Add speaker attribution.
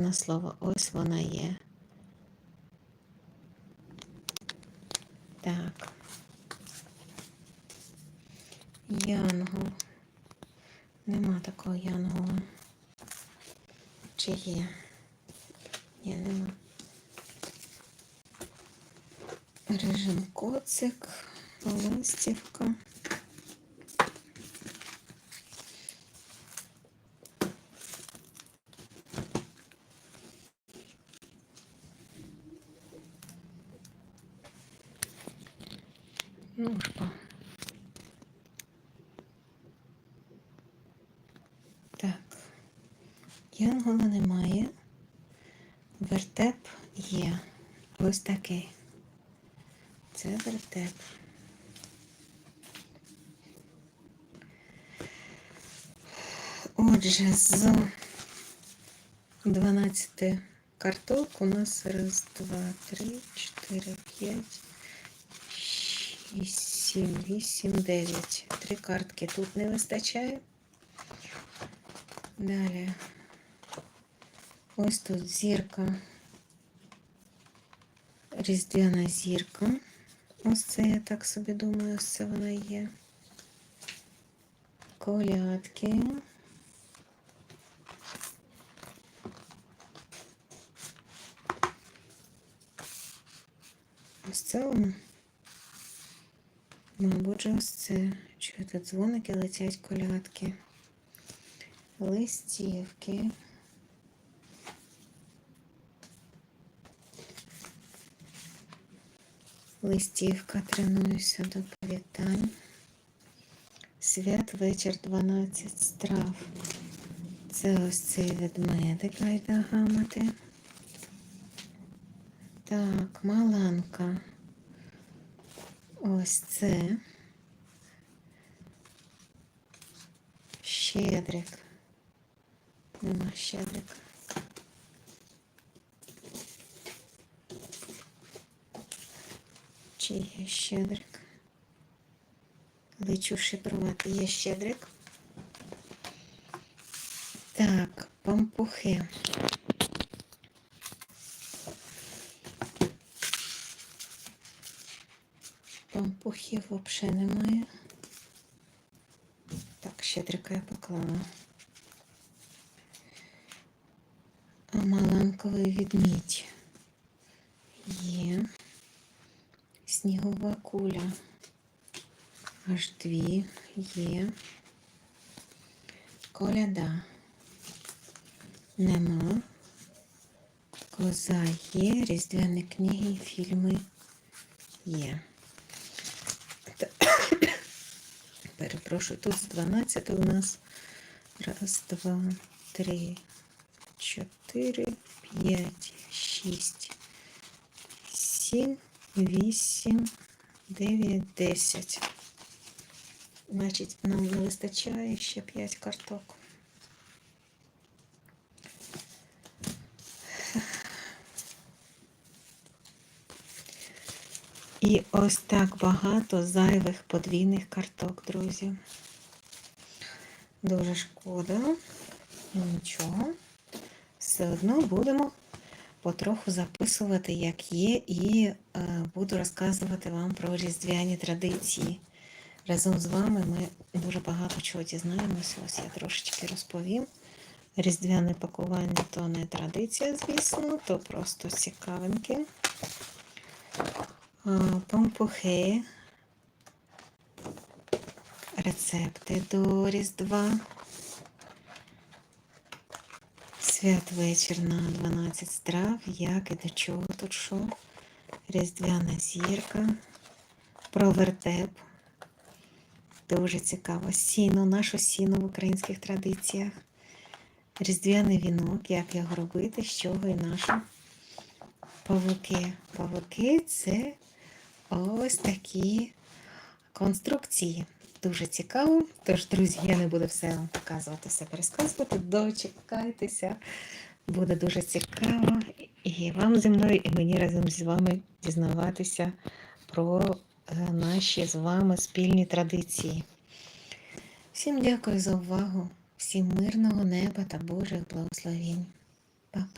Speaker 1: на слово. Ось вона є. Так. Янгол. Нема такого янгола. Чи є? Ні, нема. Режим коцик, листівка. Ножка. Так. Янгола немає. Вертеп є. Ось такий. Це вертеп. Отже, з 12 карток у нас раз, два, три, чотири, п'ять, шість, сім, вісім, дев'ять. Три картки тут не вистачає. Далі. Ось тут зірка. Різдвяна зірка. Ось це я так собі думаю, ось це вона є. Колядки. Ось це воно. Мабуть, ось це. Чуєте, дзвоники летять колядки. Листівки. Листівка, тренуюся до привітань. Свят вечір 12 страв. Це ось цей ведмедик гайда гамати. Так, маланка. Ось це. Щедрик. Нема щедрика. Чи є щедрик? Лечу шифрувати. Є щедрик. Так, пампухи. Пампухів взагалі немає. Так, щедрика я поклала. А маланковий відмідь є. Снігова куля. Аж дві є. Коляда. Нема. Коза є. Різдвяні книги і фільми є. Перепрошую, тут з 12 у нас раз, два, три, чотири, п'ять, шість, сім, вісім, дев'ять, десять. Значить, нам не вистачає ще 5 карток. І ось так багато зайвих подвійних карток, друзі. Дуже шкода. Нічого. Все одно будемо потроху записувати, як є, і е, буду розказувати вам про різдвяні традиції. Разом з вами ми дуже багато чого дізнаємося. Ось я трошечки розповім. Різдвяне пакування то не традиція, звісно, то просто цікавинки. Пампухи. Рецепти до Різдва. Святвечір на 12 страв. Як і до чого тут що? Різдвяна зірка. Про вертеп. Дуже цікаво. Сіно, наше сіно в українських традиціях. Різдвяний вінок, як його робити, з чого і наші павуки. Павуки це ось такі конструкції. Дуже цікаво. Тож, друзі, я не буду все вам показувати, все пересказувати. Дочекайтеся. Буде дуже цікаво. І вам зі мною, і мені разом з вами дізнаватися про е, наші з вами спільні традиції. Всім дякую за увагу, всім мирного неба та Божих благословень. Па-па.